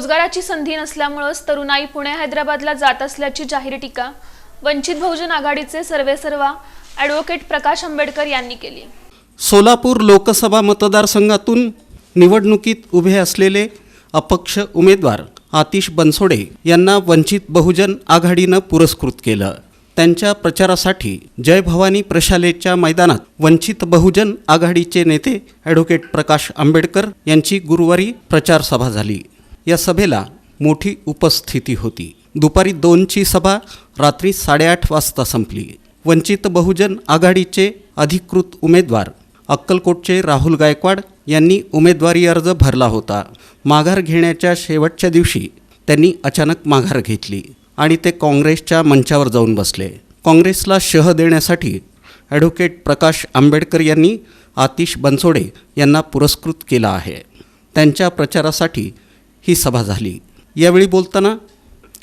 रोजगाराची संधी नसल्यामुळेच तरुणाई पुणे हैदराबादला जात असल्याची जाहीर टीका वंचित बहुजन आघाडीचे सर्वेसर्वा ॲडव्होकेट प्रकाश आंबेडकर यांनी केली. सोलापूर लोकसभा मतदारसंघातून निवडणुकीत उभे असलेले अपक्ष उमेदवार आतिश बनसोडे यांना वंचित बहुजन आघाडीनं पुरस्कृत केलं. त्यांच्या प्रचारासाठी जय भवानी प्रशालेच्या मैदानात वंचित बहुजन आघाडीचे नेते ॲडव्होकेट प्रकाश आंबेडकर यांची गुरुवारी प्रचार सभा झाली. या सभेला मोठी उपस्थिती होती. दुपारी दोनची सभा रात्री साडेआठ वाजता संपली. वंचित बहुजन आघाडीचे अधिकृत उमेदवार अक्कलकोटचे राहुल गायकवाड यांनी उमेदवारी अर्ज भरला होता. माघार घेण्याच्या शेवटच्या दिवशी त्यांनी अचानक माघार घेतली आणि ते काँग्रेसच्या मंचावर जाऊन बसले. काँग्रेसला शह देण्यासाठी ॲडव्होकेट प्रकाश आंबेडकर यांनी आतिश बनसोडे यांना पुरस्कृत केला आहे. त्यांच्या प्रचारासाठी ही सभा झाली. यावेळी बोलताना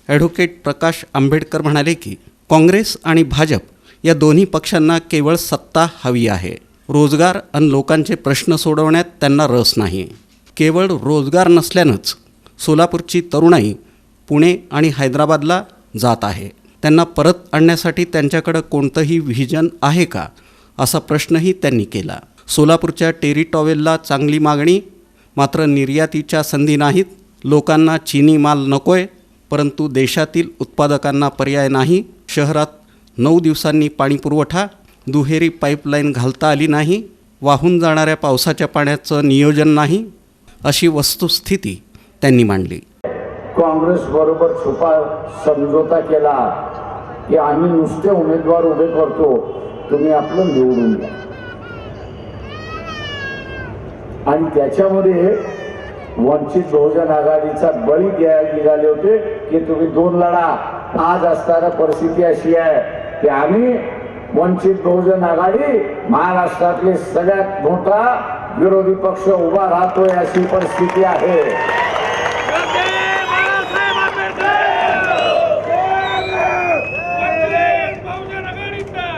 ॲडव्होकेट प्रकाश आंबेडकर म्हणाले की काँग्रेस आणि भाजप या दोन्ही पक्षांना केवळ सत्ता हवी आहे. रोजगार आणि लोकांचे प्रश्न सोडवण्यात त्यांना रस नाही. केवळ रोजगार नसल्यानंच सोलापूरची तरुणाई पुणे आणि हैदराबादला जात आहे. त्यांना परत आणण्यासाठी त्यांच्याकडं कोणतंही व्हिजन आहे का असा प्रश्नही त्यांनी केला. सोलापूरच्या टेरी टॉवेलला चांगली मागणी मात्र निर्यातीच्या संधी नाहीत लोकांना चीनी माल नकोय परंतु देशातील उत्पादकांना पर्याय नाही. शहरात नऊ दिवसांनी पाणीपुरवठा दुहेरी पाईपलाईन घालता आली नाही वाहून जाणाऱ्या पावसाच्या पाण्याचं नियोजन नाही अशी वस्तुस्थिती त्यांनी मांडली. काँग्रेस बरोबर छुपा समझोता केला की आम्ही नुसते उमेदवार उभे करतो तुम्ही आपलं निवडून आणि त्याच्यामध्ये वंचित बहुजन आघाडीचा बळी द्यायला निघाले होते की तुम्ही दोन लढा. आज असताना परिस्थिती अशी आहे की आम्ही वंचित बहुजन आघाडी महाराष्ट्रातले सगळ्यात मोठा विरोधी पक्ष उभा राहतोय अशी परिस्थिती आहे.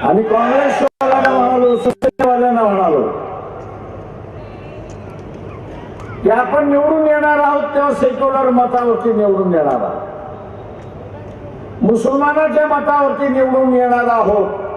आणि काँग्रेस म्हणालो सुट्टीवाल्यांना म्हणालो की आपण निवडून येणार आहोत तेव्हा सेक्युलर मतावरती निवडून येणार आहोत. मुसलमानाच्या मतावरती निवडून येणार आहोत.